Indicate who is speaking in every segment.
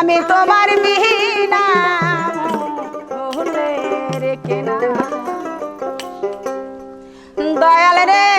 Speaker 1: আমি তোমার বিহিনা রেখে না দয়াল রে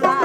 Speaker 1: Bye.